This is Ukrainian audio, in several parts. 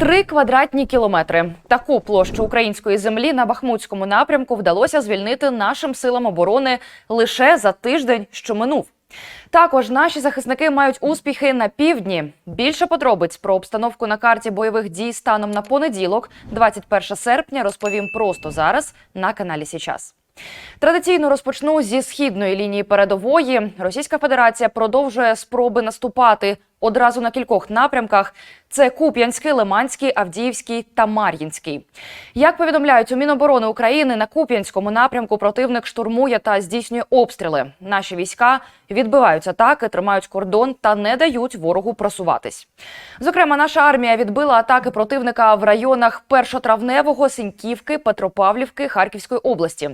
Три квадратні кілометри. Таку площу української землі на Бахмутському напрямку вдалося звільнити нашим силам оборони лише за тиждень, що минув. Також наші захисники мають успіхи на півдні. Більше подробиць про обстановку на карті бойових дій станом на понеділок, 21 серпня, розповім просто зараз на каналі Січас. Традиційно розпочну зі східної лінії передової. Російська Федерація продовжує спроби наступати одразу на кількох напрямках: це Куп'янський, Лиманський, Авдіївський та Мар'їнський. Як повідомляють у Міноборони України, на Куп'янському напрямку противник штурмує та здійснює обстріли. Наші війська відбивають атаки, тримають кордон та не дають ворогу просуватись. Зокрема, наша армія відбила атаки противника в районах Першотравневого, Синьківки, Петропавлівки, Харківської області.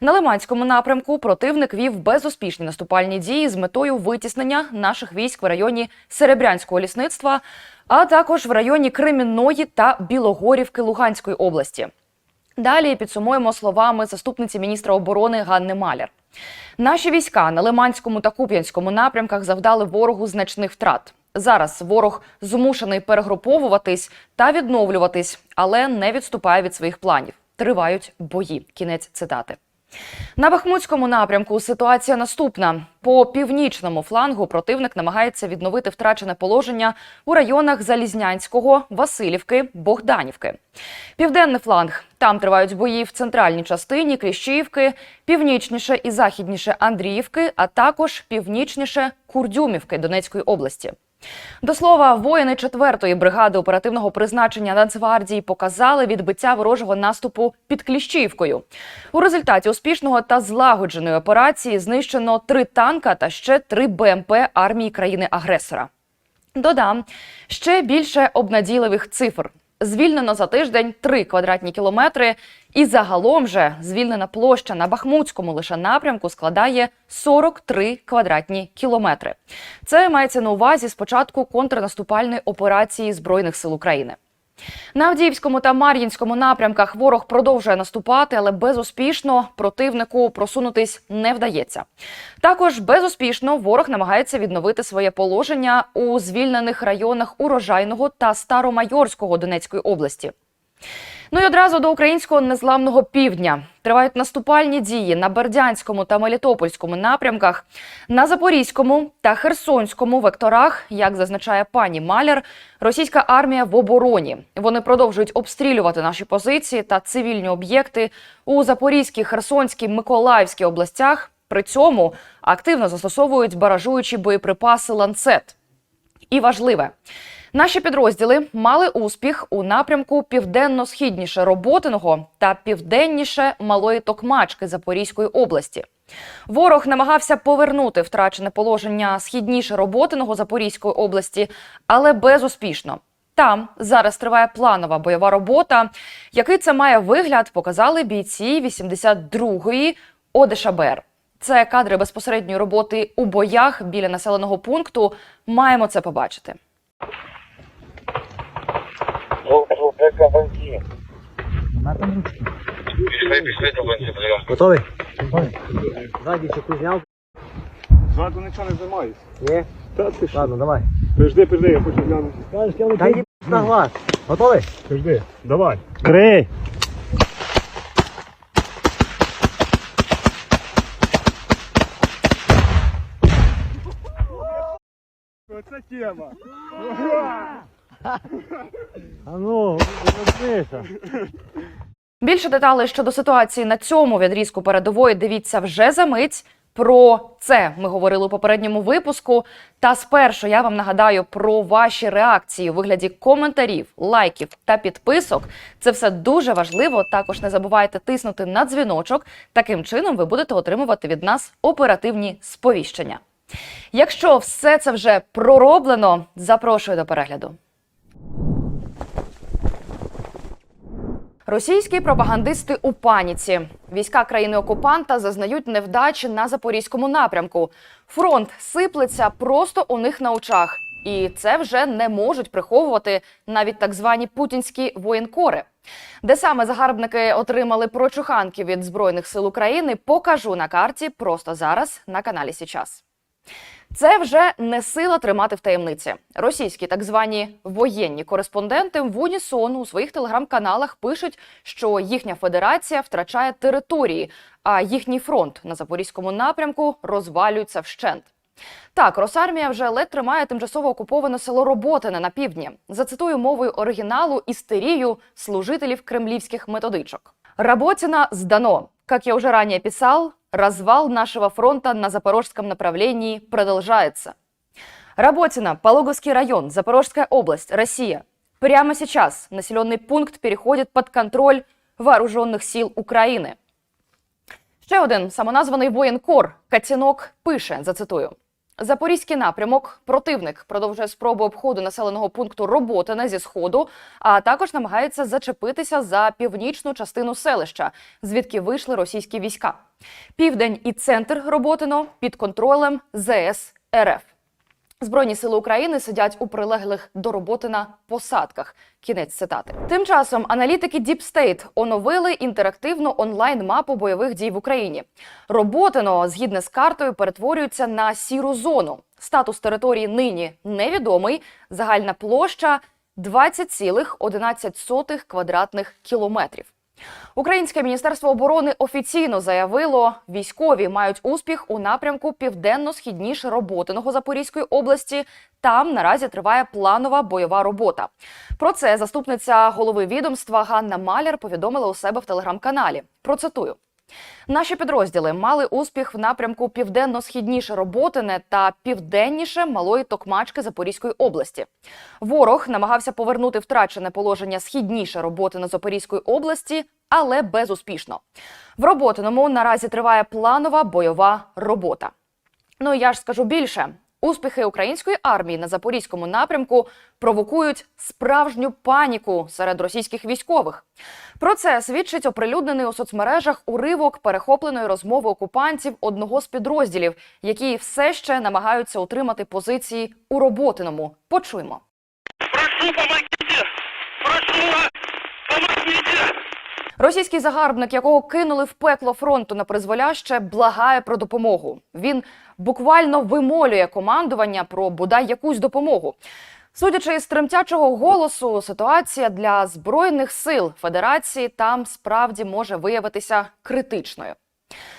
На Лиманському напрямку противник вів безуспішні наступальні дії з метою витіснення наших військ в районі Серебрянського лісництва, а також в районі Кремінної та Білогорівки Луганської області. Далі підсумуємо словами заступниці міністра оборони Ганни Маляр. Наші війська на Лиманському та Куп'янському напрямках завдали ворогу значних втрат. Зараз ворог змушений перегруповуватись та відновлюватись, але не відступає від своїх планів. Тривають бої. Кінець цитати. На Бахмутському напрямку ситуація наступна: по північному флангу противник намагається відновити втрачене положення у районах Залізнянського, Васильівки, Богданівки. Південний фланг там тривають бої в центральній частині Кліщіївки, північніше і західніше Андріївки, а також північніше Курдюмівки Донецької області. До слова, воїни 4-ї бригади оперативного призначення Нацгвардії показали відбиття ворожого наступу під Кліщівкою. У результаті успішного та злагодженої операції знищено три танка та ще три БМП армії країни-агресора. Додам ще більше обнадійливих цифр. Звільнено за тиждень 3 квадратні кілометри, і загалом же звільнена площа на Бахмутському лише напрямку складає 43 квадратні кілометри. Це мається на увазі спочатку контрнаступальної операції Збройних сил України. На Авдіївському та Мар'їнському напрямках ворог продовжує наступати, але безуспішно противнику просунутись не вдається. Також безуспішно ворог намагається відновити своє положення у звільнених районах урожайного та старомайорського Донецької області. Ну і одразу до українського незламного півдня тривають наступальні дії на Бердянському та Мелітопольському напрямках, на Запорізькому та Херсонському векторах, як зазначає пані Маляр, російська армія в обороні. Вони продовжують обстрілювати наші позиції та цивільні об'єкти у Запорізькій, Херсонській, Миколаївській областях. При цьому активно застосовують баражуючі боєприпаси ланцет. І важливе. Наші підрозділи мали успіх у напрямку південно-східніше Роботиного та південніше Малої Токмачки Запорізької області. Ворог намагався повернути втрачене положення східніше Роботиного Запорізької області, але безуспішно. Там зараз триває планова бойова робота. Який це має вигляд, показали бійці 82-ї ОДШБР. Це кадри безпосередньої роботи у боях біля населеного пункту. Маємо це побачити. Рубрика банки. На там ручки. Пішли, пішли банки, бля. Готовий? Ззаді чеку зняв? Ззаду нічого не займаюсь. Є? Та ти що? Ладно, давай. Пижди, пижди, я хочу глянути. Та йди на глаз. Готовий? Пижди, давай. Крий! Оце тема. А ну, розбися. Більше деталей щодо ситуації на цьому відрізку передової дивіться вже за мить. Про це ми говорили у попередньому випуску. Та спершу я вам нагадаю про ваші реакції у вигляді коментарів, лайків та підписок. Це все дуже важливо. Також не забувайте тиснути на дзвіночок. Таким чином ви будете отримувати від нас оперативні сповіщення. Якщо все це вже пророблено, запрошую до перегляду. Російські пропагандисти у паніці. Війська країни-окупанта зазнають невдачі на запорізькому напрямку. Фронт сиплеться просто у них на очах. І це вже не можуть приховувати навіть так звані путінські воєнкори. Де саме загарбники отримали прочуханки від збройних сил України, покажу на карті просто зараз на каналі Січас. Це вже не сила тримати в таємниці. Російські так звані воєнні кореспонденти в унісон у своїх телеграм-каналах пишуть, що їхня федерація втрачає території, а їхній фронт на запорізькому напрямку розвалюється вщент. Так, Росармія вже ледь тримає тимчасово окуповане село Роботине на півдні. Зацитую мовою оригіналу істерію служителів кремлівських методичок. Работина сдано. Как я уже ранее писал, развал нашего фронта на запорожском направлении продолжается. Работина, Пологовский район, Запорожская область, Россия. Прямо сейчас населенный пункт переходит под контроль вооруженных сил України. Ще один самоназваний воєнкор Катінок пише, зацитую. Запорізький напрямок противник продовжує спробу обходу населеного пункту Роботине зі сходу, а також намагається зачепитися за північну частину селища, звідки вийшли російські війська. Південь і центр Роботино під контролем ЗС РФ. Збройні сили України сидять у прилеглих до роботи на посадках. Кінець цитати. Тим часом аналітики Deep State оновили інтерактивну онлайн-мапу бойових дій в Україні. Роботино, згідно з картою, перетворюється на сіру зону. Статус території нині невідомий. Загальна площа 20,11 квадратних кілометрів. Українське міністерство оборони офіційно заявило, військові мають успіх у напрямку південно-східніше Роботиного Запорізької області. Там наразі триває планова бойова робота. Про це заступниця голови відомства Ганна Маляр повідомила у себе в телеграм-каналі. Процитую. Наші підрозділи мали успіх в напрямку південно-східніше Роботине та південніше Малої Токмачки Запорізької області. Ворог намагався повернути втрачене положення східніше Роботине Запорізької області, але безуспішно. В Роботиному наразі триває планова бойова робота. Ну я ж скажу більше. Успіхи української армії на запорізькому напрямку провокують справжню паніку серед російських військових. Про це свідчить оприлюднений у соцмережах уривок перехопленої розмови окупантів одного з підрозділів, які все ще намагаються утримати позиції у роботиному. Почуємо. Прошу, помогите! Прошу, помогите! Російський загарбник, якого кинули в пекло фронту на призволяще, благає про допомогу. Він буквально вимолює командування про бодай якусь допомогу. Судячи із тремтячого голосу, ситуація для збройних сил Федерації там справді може виявитися критичною.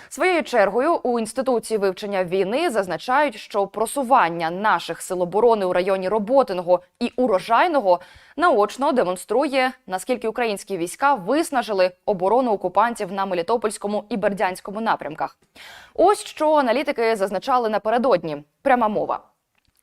Своєю чергою у інституції вивчення війни зазначають, що просування наших сил оборони у районі Роботиного і урожайного наочно демонструє, наскільки українські війська виснажили оборону окупантів на Мелітопольському і Бердянському напрямках. Ось що аналітики зазначали напередодні. Пряма мова.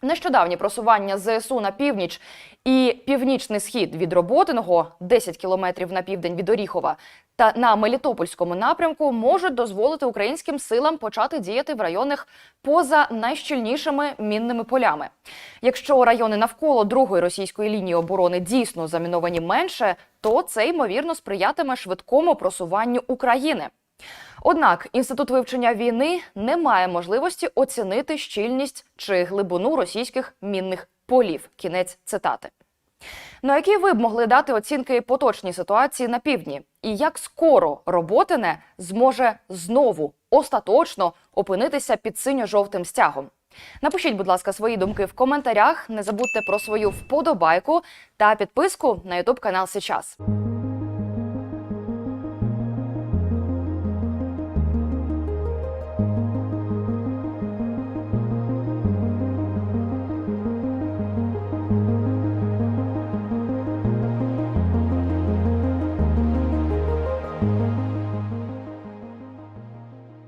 Нещодавні просування ЗСУ на північ і північний схід від Роботиного, 10 кілометрів на південь від Оріхова, та на Мелітопольському напрямку можуть дозволити українським силам почати діяти в районах поза найщільнішими мінними полями. Якщо райони навколо другої російської лінії оборони дійсно заміновані менше, то це ймовірно сприятиме швидкому просуванню України. Однак інститут вивчення війни не має можливості оцінити щільність чи глибину російських мінних полів. Кінець цитати. Ну, які ви б могли дати оцінки поточній ситуації на півдні? І як скоро Роботине зможе знову остаточно опинитися під синьо-жовтим стягом? Напишіть, будь ласка, свої думки в коментарях. Не забудьте про свою вподобайку та підписку на Ютуб канал Сейчас.